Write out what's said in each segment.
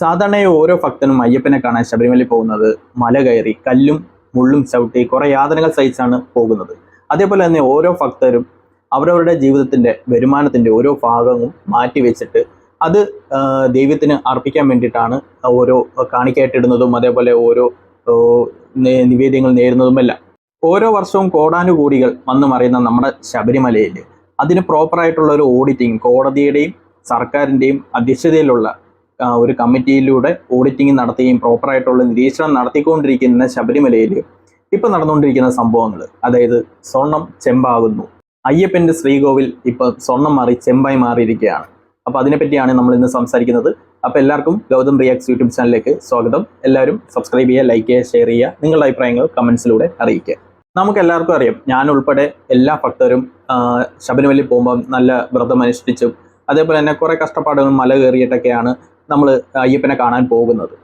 സാധാരണയായി ഓരോ ഭക്തനും അയ്യപ്പനെ കാണാൻ ശബരിമലയിൽ പോകുന്നത് മല കയറി കല്ലും മുള്ളും ചവിട്ടി കുറെ യാതനകൾ സഹിച്ചാണ് പോകുന്നത്. അതേപോലെ തന്നെ ഓരോ ഭക്തരും അവരവരുടെ ജീവിതത്തിന്റെ വരുമാനത്തിന്റെ ഓരോ ഭാഗവും മാറ്റി വെച്ചിട്ട് അത് ദൈവത്തിന് അർപ്പിക്കാൻ വേണ്ടിയിട്ടാണ് ഓരോ കാണിക്കയായിട്ടിടുന്നതും അതേപോലെ ഓരോ നിവേദ്യങ്ങൾ നേരുന്നതുമെല്ലാം. ഓരോ വർഷവും കോടാനുകൂടികൾ വന്നു മറിയുന്ന നമ്മുടെ ശബരിമലയിൽ അതിന് പ്രോപ്പറായിട്ടുള്ള ഒരു ഓഡിറ്റിംഗ് കോടതിയുടെയും സർക്കാരിന്റെയും അധ്യക്ഷതയിലുള്ള ഒരു കമ്മിറ്റിയിലൂടെ ഓഡിറ്റിംഗ് നടത്തുകയും പ്രോപ്പറായിട്ടുള്ള നിരീക്ഷണം നടത്തിക്കൊണ്ടിരിക്കുന്ന ശബരിമലയിൽ ഇപ്പം നടന്നുകൊണ്ടിരിക്കുന്ന സംഭവങ്ങൾ അതായത് സ്വർണം ചെമ്പാകുന്നു. അയ്യപ്പന്റെ ശ്രീകോവിൽ ഇപ്പം സ്വർണം മാറി ചെമ്പായി മാറിയിരിക്കുകയാണ്. അപ്പോൾ അതിനെപ്പറ്റിയാണ് നമ്മൾ ഇന്ന് സംസാരിക്കുന്നത്. അപ്പോൾ എല്ലാവർക്കും ഗൗതം റിയാക്സ് യൂട്യൂബ് ചാനലിലേക്ക് സ്വാഗതം. എല്ലാവരും സബ്സ്ക്രൈബ് ചെയ്യുക ലൈക്ക് ചെയ്യുക ഷെയർ ചെയ്യുക നിങ്ങളുടെ അഭിപ്രായങ്ങൾ കമൻസിലൂടെ അറിയിക്കുക. നമുക്ക് എല്ലാവർക്കും അറിയാം ഞാൻ ഉൾപ്പെടെ എല്ലാ ഭക്തരും ശബരിമലയിൽ പോകുമ്പോൾ നല്ല വ്രതം അനുഷ്ഠിച്ചും അതേപോലെ തന്നെ കുറേ കഷ്ടപ്പാടുകൾ മല കയറിയിട്ടൊക്കെയാണ് നമ്മൾ അയ്യപ്പനെ കാണാൻ പോകുന്നത്.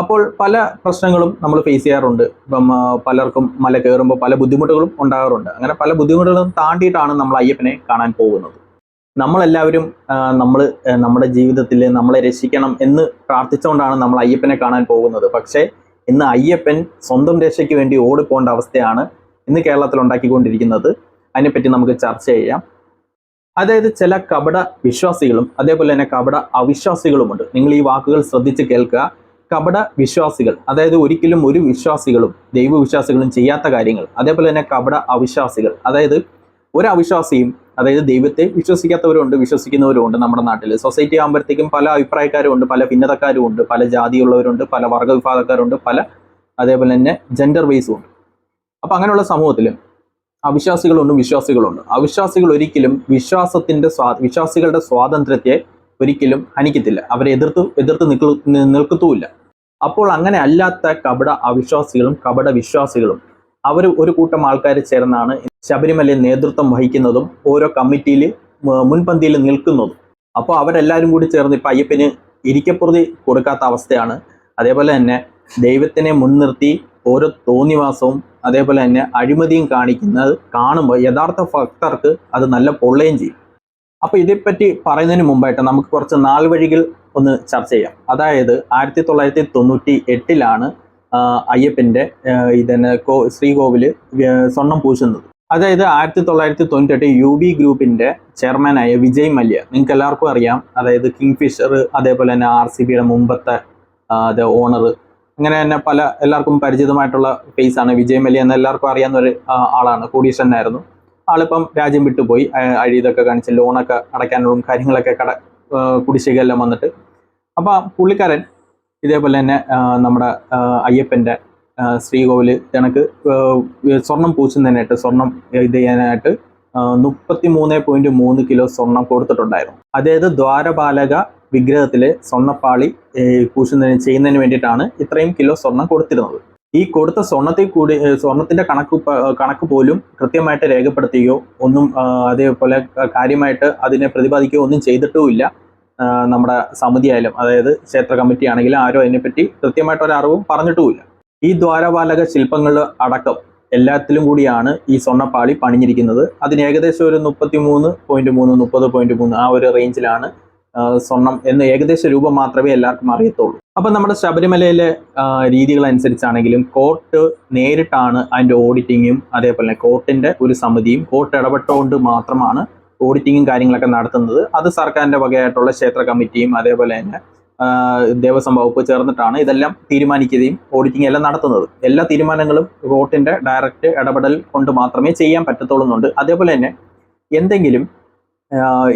അപ്പോൾ പല പ്രശ്നങ്ങളും നമ്മൾ ഫേസ് ചെയ്യാറുണ്ട്. ഇപ്പം പലർക്കും മല കയറുമ്പോൾ പല ബുദ്ധിമുട്ടുകളും ഉണ്ടാകാറുണ്ട്. അങ്ങനെ പല ബുദ്ധിമുട്ടുകളും താണ്ടിയിട്ടാണ് നമ്മൾ അയ്യപ്പനെ കാണാൻ പോകുന്നത്. നമ്മളെല്ലാവരും നമ്മൾ നമ്മുടെ ജീവിതത്തിൽ നമ്മളെ രക്ഷിക്കണം എന്ന് പ്രാർത്ഥിച്ചുകൊണ്ടാണ് നമ്മൾ അയ്യപ്പനെ കാണാൻ പോകുന്നത്. പക്ഷേ ഇന്ന് അയ്യപ്പൻ സ്വന്തം രക്ഷയ്ക്ക് വേണ്ടി ഓടിപ്പോകേണ്ട അവസ്ഥയാണ് ഇന്ന് കേരളത്തിൽ ഉണ്ടാക്കിക്കൊണ്ടിരിക്കുന്നത്. അതിനെപ്പറ്റി നമുക്ക് ചർച്ച ചെയ്യാം. അതായത് ചില കപട വിശ്വാസികളും അതേപോലെ തന്നെ കപട അവിശ്വാസികളുമുണ്ട്. നിങ്ങൾ ഈ വാക്കുകൾ ശ്രദ്ധിച്ച് കേൾക്കുക. കപട വിശ്വാസികൾ അതായത് ഒരിക്കലും ഒരു വിശ്വാസികളും ദൈവവിശ്വാസികളും ചെയ്യാത്ത കാര്യങ്ങൾ. അതേപോലെ തന്നെ കപട അവിശ്വാസികൾ അതായത് ഒരു അവിശ്വാസിയും അതായത് ദൈവത്തെ വിശ്വസിക്കാത്തവരുണ്ട് വിശ്വസിക്കുന്നവരുമുണ്ട് നമ്മുടെ നാട്ടിൽ സൊസൈറ്റി ആകുമ്പോഴത്തേക്കും പല അഭിപ്രായക്കാരും ഉണ്ട് പല ഭിന്നതക്കാരും ഉണ്ട് പല ജാതിയുള്ളവരുണ്ട് പല വർഗവിഭാഗക്കാരുണ്ട് പല അതേപോലെ തന്നെ ജെൻഡർ ബേസും ഉണ്ട്. അപ്പം അങ്ങനെയുള്ള സമൂഹത്തിൽ അവിശ്വാസികളുണ്ട് വിശ്വാസികളുണ്ട്. അവിശ്വാസികൾ ഒരിക്കലും വിശ്വാസത്തിന്റെ സ്വാ വിശ്വാസികളുടെ സ്വാതന്ത്ര്യത്തെ ഒരിക്കലും ഹനിക്കത്തില്ല. അവരെ എതിർത്ത് എതിർത്ത് നിൽക്കു നിൽക്കത്തുമില്ല. അപ്പോൾ അങ്ങനെ അല്ലാത്ത കപട അവിശ്വാസികളും കപട വിശ്വാസികളും അവർ ഒരു കൂട്ടം ആൾക്കാർ ചേർന്നാണ് ശബരിമലയിൽ നേതൃത്വം വഹിക്കുന്നതും ഓരോ കമ്മിറ്റിയിൽ മുൻപന്തിയിൽ നിൽക്കുന്നതും. അപ്പോൾ അവരെല്ലാവരും കൂടി ചേർന്ന് ഇപ്പം അയ്യപ്പന് ഇരിക്കപ്പുറതി കൊടുക്കാത്ത അവസ്ഥയാണ്. അതേപോലെ തന്നെ ദൈവത്തിനെ മുൻനിർത്തി ഓരോ തോന്നിവാസവും അതേപോലെ തന്നെ അഴിമതിയും കാണിക്കുന്നത് കാണുമ്പോൾ യഥാർത്ഥ ഭക്തർക്ക് അത് നല്ല പൊള്ളുകയും ചെയ്യും. അപ്പോൾ ഇതേപ്പറ്റി പറയുന്നതിന് മുമ്പായിട്ട് നമുക്ക് കുറച്ച് നാൾ വഴികൾ ഒന്ന് ചർച്ച ചെയ്യാം. അതായത് ആയിരത്തി തൊള്ളായിരത്തി തൊണ്ണൂറ്റി എട്ടിലാണ് അയ്യപ്പന്റെ ആ, ഇതന്നെ കോ ശ്രീകോവിൽ സ്വർണം പൂശുന്നത്. അതായത് ആയിരത്തി തൊള്ളായിരത്തി തൊണ്ണൂറ്റി എട്ട് യു ബി ഗ്രൂപ്പിന്റെ ചെയർമാനായ വിജയ് മല്യ നിങ്ങൾക്ക് എല്ലാവർക്കും അറിയാം. അതായത് കിങ് ഫിഷർ അതേപോലെ തന്നെ ആർ സി ബിയുടെ മുമ്പത്തെ ഓണർ അങ്ങനെ തന്നെ പല എല്ലാവർക്കും പരിചിതമായിട്ടുള്ള ഫേസ് ആണ്. വിജയ് മല്യ എന്ന് എല്ലാവർക്കും അറിയാവുന്ന ഒരു ആളാണ്. കോടീശ്വരനായിരുന്നു ആളിപ്പം രാജ്യം വിട്ടുപോയി. അഴിതൊക്കെ കാണിച്ച് ലോണൊക്കെ അടയ്ക്കാനുള്ള കാര്യങ്ങളൊക്കെ കട കുടിശ്ശികയെല്ലാം വന്നിട്ട്. അപ്പം പുള്ളിക്കാരൻ ഇതേപോലെ തന്നെ നമ്മുടെ അയ്യപ്പന്റെ ശ്രീകോവിൽ കണക്ക് സ്വർണം പൂശുന്നതിനായിട്ട് സ്വർണം ഇത് ചെയ്യാനായിട്ട് മുപ്പത്തി മൂന്ന് പോയിന്റ് മൂന്ന് കിലോ സ്വർണം കൊടുത്തിട്ടുണ്ടായിരുന്നു. അതായത് ദ്വാരപാലക വിഗ്രഹത്തിലെ സ്വർണപ്പാളി പൂശുന്നതിന് ചെയ്യുന്നതിന് വേണ്ടിയിട്ടാണ് ഇത്രയും കിലോ സ്വർണം കൊടുത്തിരുന്നത്. ഈ കൊടുത്ത സ്വർണത്തിൽ കൂടി സ്വർണത്തിന്റെ കണക്ക് കണക്ക് പോലും കൃത്യമായിട്ട് രേഖപ്പെടുത്തുകയോ ഒന്നും അതേപോലെ കാര്യമായിട്ട് അതിനെ പ്രതിപാദിക്കുകയോ ഒന്നും ചെയ്തിട്ടുമില്ല നമ്മുടെ സമിതി ആയാലും. അതായത് ക്ഷേത്ര കമ്മിറ്റി ആണെങ്കിലും ആരും അതിനെപ്പറ്റി കൃത്യമായിട്ട് ഒരു പറഞ്ഞിട്ടുമില്ല ഈ ദ്വാരപാലക ശില്പങ്ങൾ അടക്കം എല്ലാത്തിലും കൂടിയാണ് ഈ സ്വർണപ്പാളി പണിഞ്ഞിരിക്കുന്നത്. അതിന് ഏകദേശം ഒരു മുപ്പത്തി മൂന്ന് പോയിന്റ് മൂന്ന് മുപ്പത് പോയിന്റ് മൂന്ന് ആ ഒരു റേഞ്ചിലാണ് സ്വർണം എന്ന ഏകദേശ രൂപം മാത്രമേ എല്ലാവർക്കും അറിയത്തുള്ളൂ. അപ്പൊ നമ്മുടെ ശബരിമലയിലെ രീതികൾ അനുസരിച്ചാണെങ്കിലും കോർട്ട് നേരിട്ടാണ് അതിന്റെ ഓഡിറ്റിങ്ങും അതേപോലെ കോർട്ടിന്റെ ഒരു സമിതിയും കോർട്ട് ഇടപെട്ടുകൊണ്ട് മാത്രമാണ് ഓഡിറ്റിങ്ങും കാര്യങ്ങളൊക്കെ നടത്തുന്നത്. അത് സർക്കാരിന്റെ വകയായിട്ടുള്ള ക്ഷേത്ര കമ്മിറ്റിയും അതേപോലെ തന്നെ ദേവസ്വം വകുപ്പ് ചേർന്നിട്ടാണ് ഇതെല്ലാം തീരുമാനിക്കുകയും ഓഡിറ്റിംഗ് എല്ലാം നടത്തുന്നത്. എല്ലാ തീരുമാനങ്ങളും കോർട്ടിന്റെ ഡയറക്റ്റ് ഇടപെടൽ കൊണ്ട് മാത്രമേ ചെയ്യാൻ പറ്റത്തുള്ളൂ അതേപോലെ തന്നെ എന്തെങ്കിലും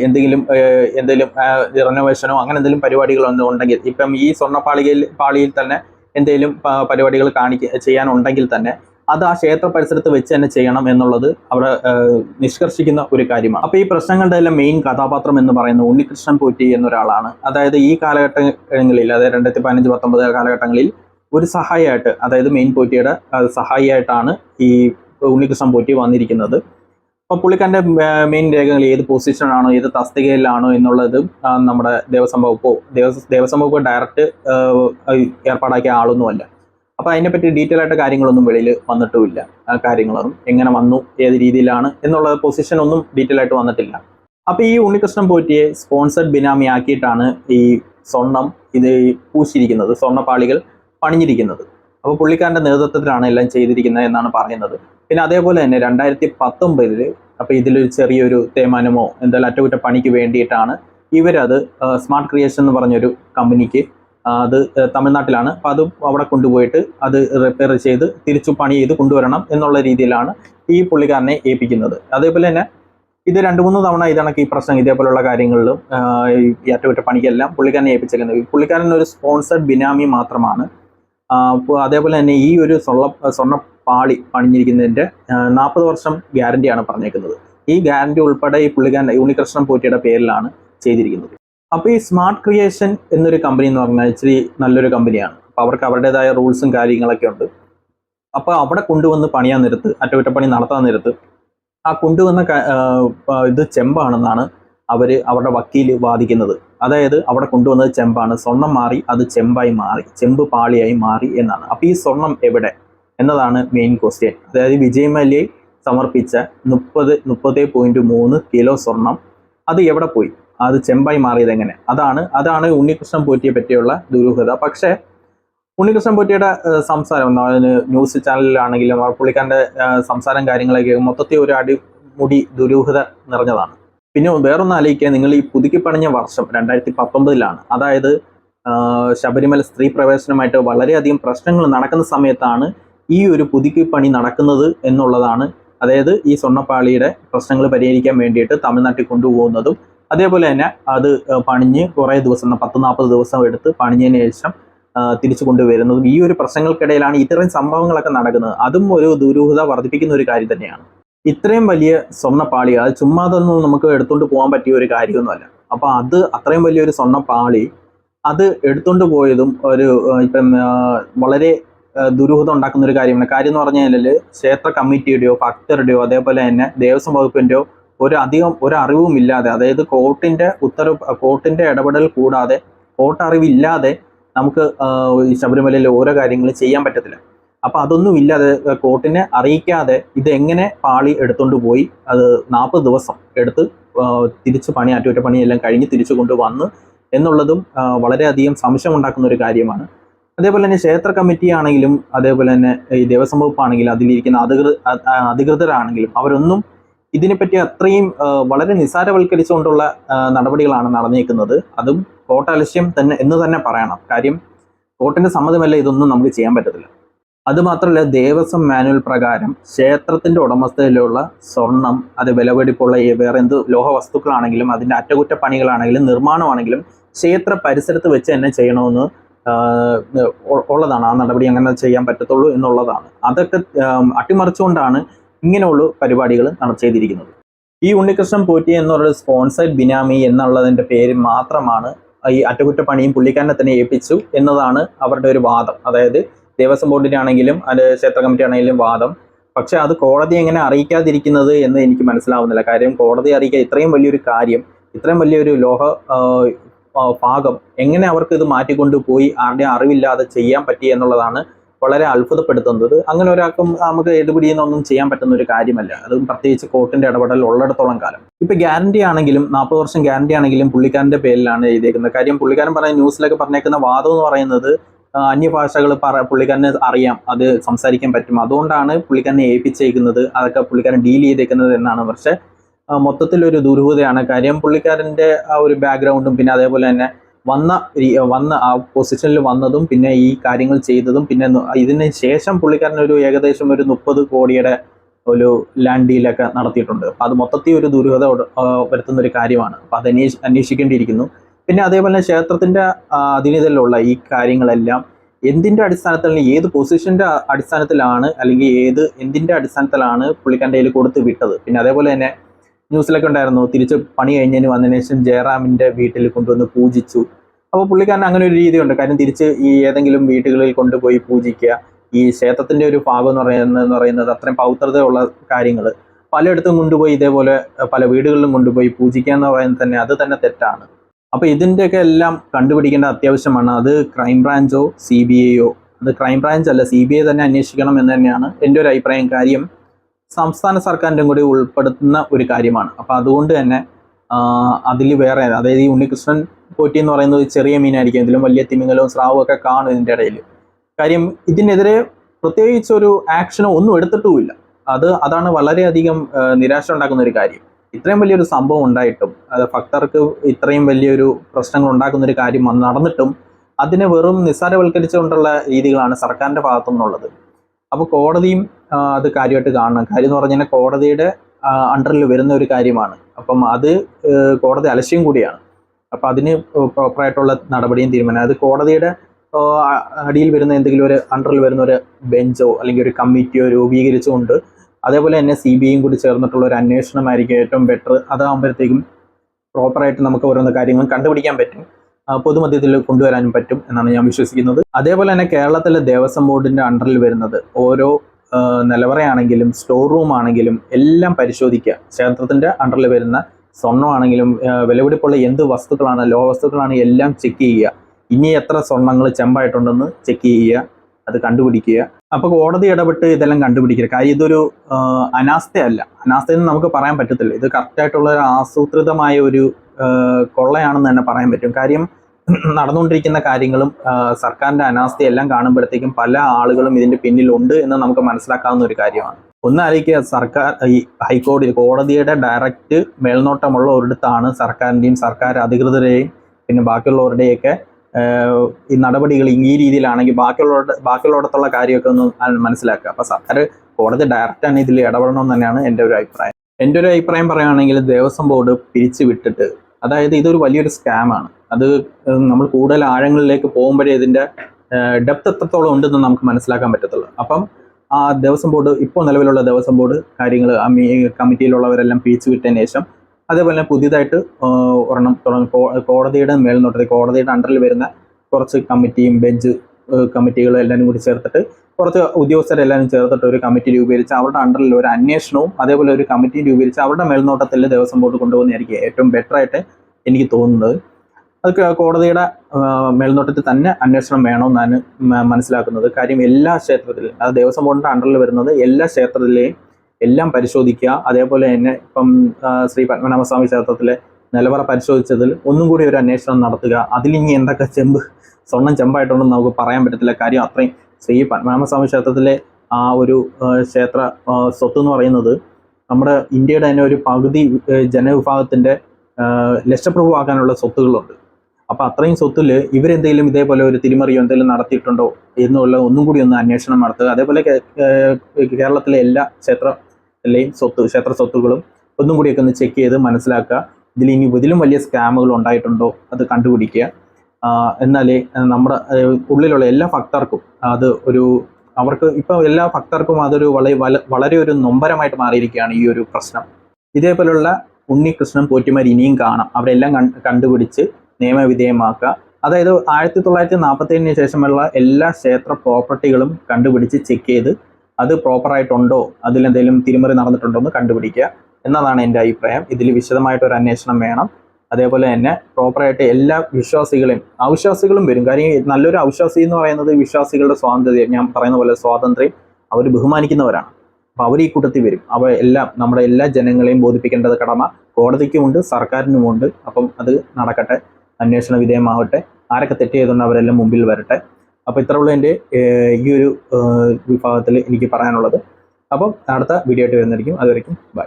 എന്തെങ്കിലും എന്തെങ്കിലും റിനോവേഷനോ അങ്ങനെ എന്തെങ്കിലും പരിപാടികളോ ഒന്നും ഉണ്ടെങ്കിൽ ഇപ്പം ഈ സ്വർണപ്പാളികയിൽ പാളിയിൽ തന്നെ എന്തെങ്കിലും പരിപാടികൾ കാണിക്ക ചെയ്യാനുണ്ടെങ്കിൽ തന്നെ അത് ആ ക്ഷേത്ര പരിസരത്ത് വെച്ച് തന്നെ ചെയ്യണം എന്നുള്ളത് അവിടെ നിഷ്കർഷിക്കുന്ന ഒരു കാര്യമാണ്. അപ്പോൾ ഈ പ്രശ്നങ്ങളുടെ എല്ലാം മെയിൻ കഥാപാത്രം എന്ന് പറയുന്നത് ഉണ്ണികൃഷ്ണൻ പോറ്റി എന്നൊരാളാണ്. അതായത് ഈ കാലഘട്ടങ്ങളിൽ അതായത് രണ്ടായിരത്തി പതിനഞ്ച് പത്തൊമ്പത് കാലഘട്ടങ്ങളിൽ ഒരു സഹായിയായിട്ട് അതായത് മെയിൻ പോറ്റിയുടെ സഹായിയായിട്ടാണ് ഈ ഉണ്ണികൃഷ്ണൻ പോറ്റി വന്നിരിക്കുന്നത്. അപ്പൊ പുള്ളിക്കാരന്റെ മെയിൻ രേഖകൾ ഏത് പൊസിഷനാണോ ഏത് തസ്തികയിലാണോ എന്നുള്ളത് നമ്മുടെ ദേവസ്വം വകുപ്പോ ദേവസ്വം വകുപ്പ് ഡയറക്റ്റ് ഏർപ്പാടാക്കിയ ആളൊന്നുമല്ല. അപ്പൊ അതിനെപ്പറ്റി ഡീറ്റെയിൽ ആയിട്ട് കാര്യങ്ങളൊന്നും വെളിയിൽ വന്നിട്ടുമില്ല. ആ കാര്യങ്ങളൊന്നും എങ്ങനെ വന്നു ഏത് രീതിയിലാണ് എന്നുള്ള പൊസിഷൻ ഒന്നും ഡീറ്റെയിൽ ആയിട്ട് വന്നിട്ടില്ല. അപ്പോൾ ഈ ഉണ്ണികൃഷ്ണൻ പോറ്റിയെ സ്പോൺസർഡ് ബിനാമി ആക്കിയിട്ടാണ് ഈ സ്വർണം ഇത് പൂശിയിരിക്കുന്നത് സ്വർണപ്പാളികൾ പണിഞ്ഞിരിക്കുന്നത്. അപ്പോൾ പുള്ളിക്കാരന്റെ നേതൃത്വത്തിലാണ് എല്ലാം ചെയ്തിരിക്കുന്നത് എന്നാണ് പറയുന്നത്. പിന്നെ അതേപോലെ തന്നെ രണ്ടായിരത്തി പത്തൊമ്പതിൽ അപ്പോൾ ഇതിലൊരു ചെറിയൊരു തേമാനമോ എന്തായാലും അറ്റകുറ്റപ്പണിക്ക് വേണ്ടിയിട്ടാണ് ഇവരത് സ്മാർട്ട് ക്രിയേഷൻ എന്ന് പറഞ്ഞൊരു കമ്പനിക്ക് അത് തമിഴ്നാട്ടിലാണ്. അപ്പോൾ അതും അവിടെ കൊണ്ടുപോയിട്ട് അത് റിപ്പയർ ചെയ്ത് തിരിച്ചു പണി ചെയ്ത് കൊണ്ടുവരണം എന്നുള്ള രീതിയിലാണ് ഈ പുള്ളിക്കാരനെ ഏൽപ്പിക്കുന്നത്. അതേപോലെ തന്നെ ഇത് രണ്ട് മൂന്ന് തവണ ഇതണക്ക് ഈ പ്രശ്നം ഇതേപോലുള്ള കാര്യങ്ങളിലും ഈ അറ്റകുറ്റപ്പണിക്കെല്ലാം പുള്ളിക്കാരനെ ഏൽപ്പിച്ചേക്കുന്നത്. പുള്ളിക്കാരൻ ഒരു സ്പോൺസർഡ് ബിനാമി മാത്രമാണ്. അതേപോലെ തന്നെ ഈ ഒരു സ്വർണ സ്വർണ പാളി പണിഞ്ഞിരിക്കുന്നതിന്റെ നാൽപ്പത് വർഷം ഗ്യാരണ്ടിയാണ് പറഞ്ഞേക്കുന്നത്. ഈ ഗ്യാരണ്ടി ഉൾപ്പെടെ ഈ പുള്ളിക്കാരൻ യൂണികൃഷ്ണൻ പോറ്റിയുടെ പേരിലാണ് ചെയ്തിരിക്കുന്നത്. അപ്പോൾ ഈ സ്മാർട്ട് ക്രിയേഷൻ എന്നൊരു കമ്പനി എന്ന് പറഞ്ഞാൽ ഇച്ചിരി നല്ലൊരു കമ്പനിയാണ് അപ്പോൾ അവർക്ക് അവരുടേതായ റൂൾസും കാര്യങ്ങളൊക്കെ ഉണ്ട്. അപ്പോൾ അവിടെ കൊണ്ടുവന്ന് പണിയാൻ നിരത്ത് അറ്റകുറ്റപ്പണി നടത്താൻ നിരത്ത് ആ കൊണ്ടുവന്ന ഇത് ചെമ്പാണെന്നാണ് അവർ അവരുടെ വക്കീൽ വാദിക്കുന്നത്. അതായത് അവിടെ കൊണ്ടുവന്നത് ചെമ്പാണ്. സ്വർണം മാറി അത് ചെമ്പായി മാറി ചെമ്പ് പാളിയായി മാറി എന്നാണ്. അപ്പോൾ ഈ സ്വർണം എവിടെ? എന്നതാണ് മെയിൻ ക്വസ്റ്റ്യൻ അതായത് വിജയ് മല്യ സമർപ്പിച്ച മുപ്പത് മുപ്പത് പോയിന്റ് മൂന്ന് കിലോ സ്വർണം അത് എവിടെ പോയി? അത് ചെമ്പായി മാറിയത് എങ്ങനെ? അതാണ് അതാണ് ഉണ്ണികൃഷ്ണൻ പോറ്റിയെ പറ്റിയുള്ള ദുരൂഹത. പക്ഷേ ഉണ്ണികൃഷ്ണൻ പോറ്റിയുടെ സംസാരം ന്യൂസ് ചാനലിലാണെങ്കിലും പുള്ളിക്കാരന്റെ സംസാരം കാര്യങ്ങളൊക്കെ മൊത്തത്തിൽ ഒരു അടിമുടി ദുരൂഹത നിറഞ്ഞതാണ്. പിന്നെ വേറൊന്ന് ആലോചിക്കുക നിങ്ങൾ ഈ പുതുക്കി പണിഞ്ഞ വർഷം രണ്ടായിരത്തി പത്തൊമ്പതിലാണ് അതായത് ശബരിമല സ്ത്രീ പ്രവേശനമായിട്ട് വളരെയധികം പ്രശ്നങ്ങൾ നടക്കുന്ന സമയത്താണ് ഈ ഒരു പുതുക്കി പണി നടക്കുന്നത് എന്നുള്ളതാണ്. അതായത് ഈ സ്വർണപ്പാളിയുടെ പ്രശ്നങ്ങൾ പരിഹരിക്കാൻ വേണ്ടിയിട്ട് തമിഴ്നാട്ടിൽ കൊണ്ടുപോകുന്നതും അതേപോലെ തന്നെ അത് പണിഞ്ഞ് കുറേ ദിവസം പത്ത് നാൽപ്പത് ദിവസം എടുത്ത് പണിഞ്ഞതിന് ശേഷം തിരിച്ചു കൊണ്ടുവരുന്നതും ഈ ഒരു പ്രശ്നങ്ങൾക്കിടയിലാണ് ഇത്തരം സംഭവങ്ങളൊക്കെ നടക്കുന്നത്. അതും ഒരു ദുരൂഹത വർദ്ധിപ്പിക്കുന്ന ഒരു കാര്യം തന്നെയാണ്. ഇത്രയും വലിയ സ്വർണപ്പാളി അത് ചുമ്മാ അതൊന്നും നമുക്ക് എടുത്തുകൊണ്ട് പോകാൻ പറ്റിയ ഒരു കാര്യമൊന്നുമല്ല. അപ്പോൾ അത് അത്രയും വലിയൊരു സ്വർണപ്പാളി അത് എടുത്തുകൊണ്ട് പോയതും ഒരു ഇപ്പം വളരെ ദുരൂഹത ഉണ്ടാക്കുന്ന ഒരു കാര്യമാണ്. കാര്യം എന്ന് പറഞ്ഞു കഴിഞ്ഞാൽ ക്ഷേത്ര കമ്മിറ്റിയുടെയോ ഭക്തരുടെയോ അതേപോലെ തന്നെ ദേവസ്വം വകുപ്പിന്റെയോ ഒരു അധികം ഒരു അറിവും ഇല്ലാതെ അതായത് കോർട്ടിന്റെ ഉത്തരവ് കോർട്ടിന്റെ ഇടപെടൽ കൂടാതെ കോർട്ട് അറിവില്ലാതെ നമുക്ക് ഈ ശബരിമലയിൽ ഓരോ കാര്യങ്ങളും ചെയ്യാൻ പറ്റത്തില്ല. അപ്പൊ അതൊന്നും ഇല്ലാതെ കോർട്ടിനെ അറിയിക്കാതെ ഇത് എങ്ങനെ പാളി എടുത്തുകൊണ്ട് പോയി അത് നാൽപ്പത് ദിവസം എടുത്ത് തിരിച്ച് പണി അറ്റകുറ്റപ്പണിയെല്ലാം കഴിഞ്ഞ് തിരിച്ചു കൊണ്ടുവന്ന് എന്നുള്ളതും വളരെയധികം സംശയം ഉണ്ടാക്കുന്ന ഒരു കാര്യമാണ്. അതേപോലെ തന്നെ ക്ഷേത്ര കമ്മിറ്റി ആണെങ്കിലും അതേപോലെ തന്നെ ഈ ദേവസ്വം വകുപ്പ് ആണെങ്കിലും അതിലിരിക്കുന്ന അധികൃത അധികൃതരാണെങ്കിലും അവരൊന്നും ഇതിനെപ്പറ്റി അത്രയും വളരെ നിസ്സാരവൽക്കരിച്ചുകൊണ്ടുള്ള നടപടികളാണ് നടന്നേക്കുന്നത്. അതും കോട്ട അലക്ഷ്യം തന്നെ എന്ന് തന്നെ പറയണം. കാര്യം കോട്ടിന്റെ സമ്മതമല്ല ഇതൊന്നും നമുക്ക് ചെയ്യാൻ പറ്റത്തില്ല. അതുമാത്രമല്ല ദേവസ്വം മാനുവൽ പ്രകാരം ക്ഷേത്രത്തിന്റെ ഉടമസ്ഥതയിലുള്ള സ്വർണം അത് വിലപിടിപ്പുള്ള വേറെ എന്ത് ലോഹ വസ്തുക്കളാണെങ്കിലും അതിന്റെ അറ്റകുറ്റപ്പണികളാണെങ്കിലും നിർമ്മാണമാണെങ്കിലും ക്ഷേത്ര പരിസരത്ത് വെച്ച് തന്നെ ചെയ്യണമെന്ന് ഉള്ളതാണ്. ആ നടപടി അങ്ങനെ ചെയ്യാൻ പറ്റത്തുള്ളൂ എന്നുള്ളതാണ്. അതൊക്കെ അട്ടിമറിച്ചുകൊണ്ടാണ് ഇങ്ങനെയുള്ള പരിപാടികൾ ചെയ്തിരിക്കുന്നത് ഈ ഉണ്ണികൃഷ്ണൻ പോറ്റി എന്നുള്ള സ്പോൺസേഡ് ബിനാമി എന്നുള്ളതിന്റെ പേര് മാത്രമാണ് ഈ അറ്റകുറ്റപ്പണിയും പുള്ളിക്കാരനെ തന്നെ ഏൽപ്പിച്ചു എന്നതാണ് അവരുടെ ഒരു വാദം. അതായത് ദേവസ്വം ബോർഡിന്റെ ആണെങ്കിലും അത് ക്ഷേത്ര കമ്മിറ്റി ആണെങ്കിലും വാദം. പക്ഷേ അത് കോടതി എങ്ങനെ അറിയിക്കാതിരിക്കുന്നത് എന്ന് എനിക്ക് മനസ്സിലാവുന്നില്ല. കാര്യം കോടതി അറിയിക്കുക ഇത്രയും വലിയൊരു കാര്യം ഇത്രയും വലിയൊരു ലോഹ ഭാഗം എങ്ങനെ അവർക്ക് ഇത് മാറ്റിക്കൊണ്ടുപോയി ആരുടെയും അറിവില്ലാതെ ചെയ്യാൻ പറ്റി എന്നുള്ളതാണ് വളരെ അത്ഭുതപ്പെടുത്തുന്നത്. അങ്ങനെ ഒരാൾക്കും നമുക്ക് എടുപിടിയെന്നൊന്നും ചെയ്യാൻ പറ്റുന്ന ഒരു കാര്യമല്ല. അതും പ്രത്യേകിച്ച് കോർട്ടിന്റെ ഇടപെടൽ ഉള്ളിടത്തോളം കാലം. ഇപ്പൊ ഗ്യാരണ്ടി ആണെങ്കിലും നാൽപ്പത് വർഷം ഗ്യാരണ്ടി ആണെങ്കിലും പുള്ളിക്കാരന്റെ പേരിലാണ് എഴുതിയേക്കുന്നത്. കാര്യം പുള്ളിക്കാരൻ പറഞ്ഞ ന്യൂസിലൊക്കെ പറഞ്ഞേക്കുന്ന വാദം എന്ന് പറയുന്നത് അന്യഭാഷകൾ പറ പുള്ളിക്കാരനെ അറിയാം അത് സംസാരിക്കാൻ പറ്റും. അതുകൊണ്ടാണ് പുള്ളിക്കാരനെ ഏൽപ്പിച്ചേക്കുന്നത് അതൊക്കെ പുള്ളിക്കാരൻ ഡീൽ ചെയ്തേക്കുന്നത് എന്നാണ്. പക്ഷെ ആ, മൊത്തത്തിലൊരു ദുരൂഹതയാണ്. കാര്യം പുള്ളിക്കാരന്റെ ആ ഒരു ബാക്ക്ഗ്രൗണ്ടും പിന്നെ അതേപോലെ തന്നെ വന്ന വന്ന ആ പൊസിഷനിൽ വന്നതും പിന്നെ ഈ കാര്യങ്ങൾ ചെയ്തതും പിന്നെ ഇതിന് ശേഷം പുള്ളിക്കാരൻ ഒരു ഏകദേശം ഒരു മുപ്പത് കോടിയുടെ ഒരു ലാൻഡ് ഡീലൊക്കെ നടത്തിയിട്ടുണ്ട്. അപ്പം അത് മൊത്തത്തിൽ ഒരു ദുരൂഹത വരുത്തുന്ന ഒരു കാര്യമാണ്. അപ്പം അത് അന്വേഷി അന്വേഷിക്കേണ്ടിയിരിക്കുന്നു. പിന്നെ അതേപോലെ ക്ഷേത്രത്തിന്റെ ആ, അധീനതയിലുള്ള ഈ കാര്യങ്ങളെല്ലാം എന്തിന്റെ അടിസ്ഥാനത്തിൽ ഏത് പൊസിഷന്റെ അടിസ്ഥാനത്തിലാണ് അല്ലെങ്കിൽ ഏത് എന്തിന്റെ അടിസ്ഥാനത്തിലാണ് പുള്ളിക്കാരന്റെ കയ്യിൽ കൊടുത്ത് വിട്ടത്? പിന്നെ അതേപോലെ തന്നെ ന്യൂസിലൊക്കെ ഉണ്ടായിരുന്നു. തിരിച്ച് പണി കഴിഞ്ഞതിന് വന്നതിന് ശേഷം ജയറാമിന്റെ വീട്ടിൽ കൊണ്ടുവന്ന് പൂജിച്ചു. അപ്പോൾ പുള്ളിക്കാരൻ അങ്ങനെ ഒരു രീതിയുണ്ട്. കാര്യം തിരിച്ച് ഈ ഏതെങ്കിലും വീടുകളിൽ കൊണ്ടുപോയി പൂജിക്കുക ഈ ക്ഷേത്രത്തിന്റെ ഒരു ഭാഗം എന്ന് പറയുന്നത് പറയുന്നത് അത്രയും പൗത്രതയുള്ള കാര്യങ്ങൾ പലയിടത്തും കൊണ്ടുപോയി ഇതേപോലെ പല വീടുകളിലും കൊണ്ടുപോയി പൂജിക്കുക എന്ന് പറയുന്നത് തന്നെ അത് തന്നെ തെറ്റാണ്. അപ്പോൾ ഇതിന്റെയൊക്കെ എല്ലാം കണ്ടുപിടിക്കേണ്ട അത്യാവശ്യമാണ്. അത് ക്രൈം ബ്രാഞ്ചോ സി ബി ഐയോ അത് ക്രൈംബ്രാഞ്ച് അല്ല സി ബി ഐ തന്നെ അന്വേഷിക്കണം എന്ന് തന്നെയാണ് എന്റെ ഒരു അഭിപ്രായം. കാര്യം സംസ്ഥാന സർക്കാരിന്റെയും കൂടി ഉൾപ്പെടുത്തുന്ന ഒരു കാര്യമാണ്. അപ്പോൾ അതുകൊണ്ട് തന്നെ അതിൽ വേറെ അതായത് ഈ ഉണ്ണികൃഷ്ണൻ പോറ്റി എന്ന് പറയുന്നത് ചെറിയ മീനായിരിക്കും. ഇതിലും വലിയ തിമിങ്ങലവും സ്രാവും ഒക്കെ കാണും ഇതിന്റെ ഇടയിൽ കാര്യം ഇതിനെതിരെ പ്രത്യേകിച്ച് ഒരു ആക്ഷനോ ഒന്നും എടുത്തിട്ടുമില്ല. അത് അതാണ് വളരെയധികം നിരാശ ഉണ്ടാക്കുന്ന ഒരു കാര്യം. ഇത്രയും വലിയൊരു സംഭവം ഉണ്ടായിട്ടും അത് ഭക്തർക്ക് ഇത്രയും വലിയൊരു പ്രശ്നങ്ങൾ ഉണ്ടാക്കുന്ന ഒരു കാര്യം നടന്നിട്ടും അതിനെ വെറും നിസ്സാരവൽക്കരിച്ചുകൊണ്ടുള്ള രീതികളാണ് സർക്കാരിന്റെ ഭാഗത്തു നിന്നുള്ളത് അപ്പോൾ കോടതിയും അത് കാര്യമായിട്ട് കാണണം. കാര്യം എന്ന് പറഞ്ഞാൽ കോടതിയുടെ അണ്ടറിൽ വരുന്ന ഒരു കാര്യമാണ്. അപ്പം അത് കോടതി അലസ്യം കൂടിയാണ്. അപ്പം അതിന് പ്രോപ്പറായിട്ടുള്ള നടപടിയും തീരുമാനം. അത് കോടതിയുടെ അടിയിൽ വരുന്ന എന്തെങ്കിലും ഒരു അണ്ടറിൽ വരുന്ന ഒരു ബെഞ്ചോ അല്ലെങ്കിൽ ഒരു കമ്മിറ്റിയോ രൂപീകരിച്ചുകൊണ്ട് അതേപോലെ തന്നെ സി ബി ഐയും കൂടി ചേർന്നിട്ടുള്ള ഒരു അന്വേഷണമായിരിക്കും ഏറ്റവും ബെറ്റർ അതാകുമ്പോഴത്തേക്കും പ്രോപ്പറായിട്ട് നമുക്ക് ഓരോന്ന് കാര്യങ്ങളും കണ്ടുപിടിക്കാൻ പറ്റും. പൊതുമധ്യത്തിൽ കൊണ്ടുവരാനും പറ്റും എന്നാണ് ഞാൻ വിശ്വസിക്കുന്നത്. അതേപോലെ തന്നെ കേരളത്തിലെ ദേവസ്വം ബോർഡിന്റെ അണ്ടറിൽ വരുന്നത് ഓരോ നിലവറയാണെങ്കിലും സ്റ്റോർ റൂം ആണെങ്കിലും എല്ലാം പരിശോധിക്കുക. ക്ഷേത്രത്തിന്റെ അണ്ടറിൽ വരുന്ന സ്വർണമാണെങ്കിലും വിലപിടിപ്പുള്ള എന്ത് വസ്തുക്കളാണ് ലോഹ വസ്തുക്കളാണ് എല്ലാം ചെക്ക് ചെയ്യുക. ഇനി എത്ര സ്വർണങ്ങൾ ചെമ്പായിട്ടുണ്ടെന്ന് ചെക്ക് ചെയ്യുക അത് കണ്ടുപിടിക്കുക. അപ്പൊ കോടതി ഇടപെട്ട് ഇതെല്ലാം കണ്ടുപിടിക്കരുത് കാര്യം ഇതൊരു അനാസ്ഥയല്ല. അനാസ്ഥയെന്ന് നമുക്ക് പറയാൻ പറ്റത്തില്ല. ഇത് കറക്റ്റായിട്ടുള്ള ഒരു ആസൂത്രിതമായ ഒരു കൊള്ളയാണെന്ന് തന്നെ പറയാൻ പറ്റും. കാര്യം നടന്നുകൊണ്ടിരിക്കുന്ന കാര്യങ്ങളും സർക്കാരിന്റെ അനാസ്ഥയെല്ലാം കാണുമ്പോഴത്തേക്കും പല ആളുകളും ഇതിന്റെ പിന്നിലുണ്ട് എന്ന് നമുക്ക് മനസ്സിലാക്കാവുന്ന ഒരു കാര്യമാണ്. ഒന്നായിരിക്കുക സർക്കാർ ഈ ഹൈക്കോടതി കോടതിയുടെ ഡയറക്റ്റ് മേൽനോട്ടമുള്ള ഒരിടത്താണ് സർക്കാരിന്റെയും സർക്കാർ അധികൃതരെയും പിന്നെ ബാക്കിയുള്ളവരുടെയൊക്കെ ഈ നടപടികൾ ഈ രീതിയിലാണെങ്കിൽ ബാക്കിയുള്ളവരുടെ ബാക്കിയുള്ളിടത്തുള്ള കാര്യമൊക്കെ ഒന്ന് മനസ്സിലാക്കുക. അപ്പൊ സർക്കാർ കോടതി ഡയറക്റ്റ് ആണ് ഇതിൽ ഇടപെടണമെന്ന് തന്നെയാണ് എന്റെ ഒരു അഭിപ്രായം. എന്റെ ഒരു അഭിപ്രായം പറയുകയാണെങ്കിൽ ദേവസ്വം ബോർഡ് പിരിച്ചു വിട്ടിട്ട് അതായത് ഇതൊരു വലിയൊരു സ്കാമാണ്. അത് നമ്മൾ കൂടുതൽ ആഴങ്ങളിലേക്ക് പോകുമ്പോഴേ ഇതിന്റെ ഡെപ്ത് എത്രത്തോളം ഉണ്ടെന്ന് നമുക്ക് മനസ്സിലാക്കാൻ പറ്റത്തുള്ളൂ. അപ്പം ആ ദേവസ്വം ബോർഡ് ഇപ്പോൾ നിലവിലുള്ള ദേവസ്വം ബോർഡ് കാര്യങ്ങൾ കമ്മിറ്റിയിലുള്ളവരെല്ലാം പിരിച്ചു വിട്ടതിന് ശേഷം അതേപോലെ തന്നെ പുതിയതായിട്ട് ഒരെണ്ണം തുടങ്ങി. കോടതിയുടെ മേൽനോട്ടത്തിൽ കോടതിയുടെ അണ്ടറിൽ വരുന്ന കുറച്ച് കമ്മിറ്റിയും ബെഞ്ച് കമ്മിറ്റികളും എല്ലാവരും കൂടി ചേർത്തിട്ട് കുറച്ച് ഉദ്യോഗസ്ഥരെല്ലാവരും ചേർത്തിട്ട് ഒരു കമ്മിറ്റി രൂപീകരിച്ച് അവരുടെ അണ്ടറിൽ ഒരു അന്വേഷണവും അതേപോലെ ഒരു കമ്മിറ്റി രൂപീകരിച്ച് അവരുടെ മേൽനോട്ടത്തിൽ ദേവസ്വം ബോർഡ് കൊണ്ടുപോകുന്നതായിരിക്കും ഏറ്റവും ബെറ്ററായിട്ട് എനിക്ക് തോന്നുന്നത്. അത് കോടതിയുടെ മേൽനോട്ടത്തിൽ തന്നെ അന്വേഷണം വേണമെന്നാണ് മനസ്സിലാക്കുന്നത്. കാര്യം എല്ലാ ക്ഷേത്രത്തിലും അത് ദേവസ്വം ബോർഡിന്റെ അണ്ടറിൽ വരുന്നത് എല്ലാ ക്ഷേത്രത്തിലെയും എല്ലാം പരിശോധിക്കുക. അതേപോലെ തന്നെ ഇപ്പം ശ്രീ പത്മനാഭസ്വാമി ക്ഷേത്രത്തിലെ നിലവറ പരിശോധിച്ചതിൽ ഒന്നും കൂടി ഒരു അന്വേഷണം നടത്തുക. അതിലിനി എന്തൊക്കെ ചെമ്പ് സ്വർണം ചെമ്പായിട്ടുണ്ടെന്ന് നമുക്ക് പറയാൻ പറ്റത്തില്ല. കാര്യം അത്രയും ശ്രീ പത്മനാഭസ്വാമി ക്ഷേത്രത്തിലെ ആ ഒരു ക്ഷേത്ര സ്വത്ത് എന്ന് പറയുന്നത് നമ്മുടെ ഇന്ത്യയുടെ തന്നെ ഒരു പകുതി ജനവിഭാഗത്തിന്റെ ലക്ഷപ്രഭുവാക്കാനുള്ള സ്വത്തുകളുണ്ട്. അപ്പൊ അത്രയും സ്വത്തിൽ ഇവരെന്തെങ്കിലും ഇതേപോലെ ഒരു തിരിമറിയോ എന്തെങ്കിലും നടത്തിയിട്ടുണ്ടോ എന്നുള്ള ഒന്നും കൂടി ഒന്ന് അന്വേഷണം നടത്തുക. അതേപോലെ കേരളത്തിലെ എല്ലാ ക്ഷേത്രത്തിലെയും സ്വത്ത് ക്ഷേത്ര സ്വത്തുകളും ഒന്നും കൂടിയൊക്കെ ഒന്ന് ചെക്ക് ചെയ്ത് മനസ്സിലാക്കുക. ഇതിൽ ഇനി ഇതിലും വലിയ സ്കാമുകൾ ഉണ്ടായിട്ടുണ്ടോ അത് കണ്ടുപിടിക്കുക. എന്നാലേ നമ്മുടെ ഉള്ളിലുള്ള എല്ലാ ഭക്തർക്കും അത് ഒരു അവർക്ക് ഇപ്പോൾ എല്ലാ ഭക്തർക്കും അതൊരു വളരെ വളരെ ഒരു നൊമ്പരമായിട്ട് മാറിയിരിക്കുകയാണ് ഈ ഒരു പ്രശ്നം. ഇതേപോലുള്ള ഉണ്ണികൃഷ്ണൻ പോറ്റിമാർ ഇനിയും കാണാം. അവരെല്ലാം കണ്ട് കണ്ടുപിടിച്ച് നിയമവിധേയമാക്കുക. അതായത് ആയിരത്തി തൊള്ളായിരത്തി നാൽപ്പത്തി ഏഴിന് ശേഷമുള്ള എല്ലാ ക്ഷേത്ര പ്രോപ്പർട്ടികളും കണ്ടുപിടിച്ച് ചെക്ക് ചെയ്ത് അത് പ്രോപ്പറായിട്ടുണ്ടോ അതിലെന്തെങ്കിലും തിരിമറി നടന്നിട്ടുണ്ടോ എന്ന് കണ്ടുപിടിക്കുക. എന്നതാണ് എന്റെ അഭിപ്രായം. ഇതിൽ വിശദമായിട്ട് ഒരു അന്വേഷണം വേണം. അതേപോലെ തന്നെ പ്രോപ്പറായിട്ട് എല്ലാ വിശ്വാസികളെയും അവിശ്വാസികളും വരും. കാര്യം നല്ലൊരു അവിശ്വാസി എന്ന് പറയുന്നത് വിശ്വാസികളുടെ സ്വാതന്ത്ര്യം ഞാൻ പറയുന്ന പോലെ സ്വാതന്ത്ര്യം അവർ ബഹുമാനിക്കുന്നവരാണ്. അപ്പോൾ അവർ ഈ കൂട്ടത്തിൽ വരും. അവ എല്ലാം നമ്മുടെ എല്ലാ ജനങ്ങളെയും ബോധിപ്പിക്കേണ്ടത് കടമ. കോടതിക്കുമുണ്ട് സർക്കാരിനുമുണ്ട്. അപ്പം അത് നടക്കട്ടെ. അന്വേഷണ വിധേയമാവട്ടെ. ആരൊക്കെ തെറ്റ് ചെയ്തുകൊണ്ട് അവരെല്ലാം മുമ്പിൽ വരട്ടെ. അപ്പോൾ ഇത്രയുള്ള എന്റെ ഏഹ്, ഈ ഒരു വിഭാഗത്തിൽ എനിക്ക് പറയാനുള്ളത്. അപ്പം അടുത്ത വീഡിയോ ആയിട്ട് വരുന്നതായിരിക്കും. അതുവരെയും ബൈ